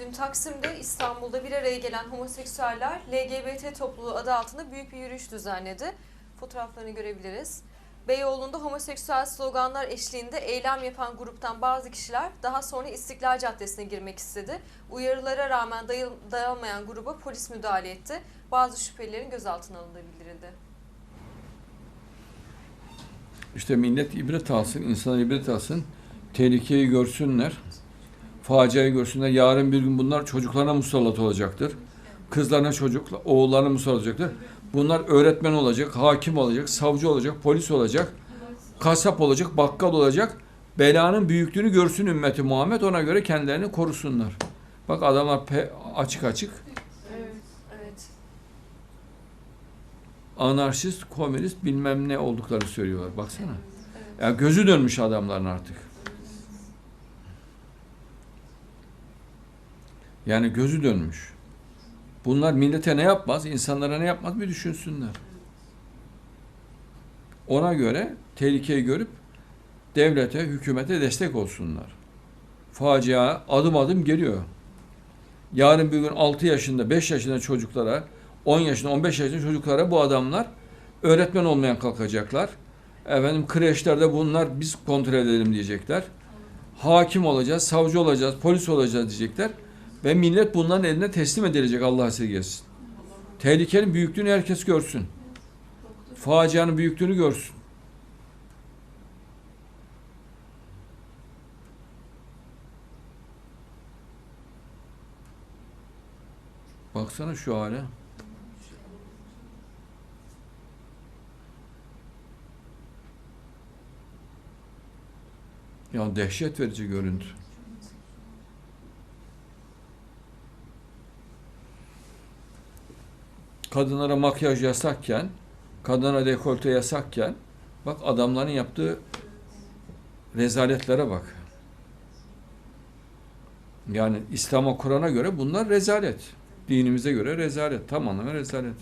Dün Taksim'de İstanbul'da bir araya gelen homoseksüeller LGBT topluluğu adı altında büyük bir yürüyüş düzenledi. Fotoğraflarını görebiliriz. Beyoğlu'nda homoseksüel sloganlar eşliğinde eylem yapan gruptan bazı kişiler daha sonra İstiklal Caddesi'ne girmek istedi. Uyarılara rağmen dayanmayan gruba polis müdahale etti. Bazı şüphelilerin gözaltına alındığı bildirildi. İşte millet ibret alsın, insanlar ibret alsın. Tehlikeyi görsünler. Faciayı görsünler. Yarın bir gün bunlar çocuklarına musallat olacaktır. Kızlarına çocuk, oğullarına musallat olacaktır. Bunlar öğretmen olacak, hakim olacak, savcı olacak, polis olacak, kasap olacak, bakkal olacak. Belanın büyüklüğünü görsün ümmeti Muhammed. Ona göre kendilerini korusunlar. Bak adamlar açık açık Evet. Evet. anarşist, komünist bilmem ne oldukları söylüyorlar. Baksana. Evet. Ya gözü dönmüş adamların artık. Yani gözü dönmüş. Bunlar millete ne yapmaz, insanlara ne yapmaz bir düşünsünler. Ona göre tehlikeyi görüp devlete, hükümete destek olsunlar. Facia adım adım geliyor. Yarın bir gün 6 yaşında, 5 yaşında çocuklara, 10 yaşında, 15 yaşında çocuklara bu adamlar öğretmen olmayan kalkacaklar. Efendim kreşlerde bunlar biz kontrol edelim diyecekler. Hakim olacağız, savcı olacağız, polis olacağız diyecekler. Ve millet bunların eline teslim edilecek Allah esirgesin. Tehlikenin büyüklüğünü herkes görsün. Facianın büyüklüğünü görsün. Baksana şu hale. Ya dehşet verici görüntü. Kadınlara makyaj yasakken, kadına dekolte yasakken, bak adamların yaptığı rezaletlere bak. Yani İslam'a Kur'an'a göre bunlar rezalet. Dinimize göre rezalet. Tam anlamıyla rezalet.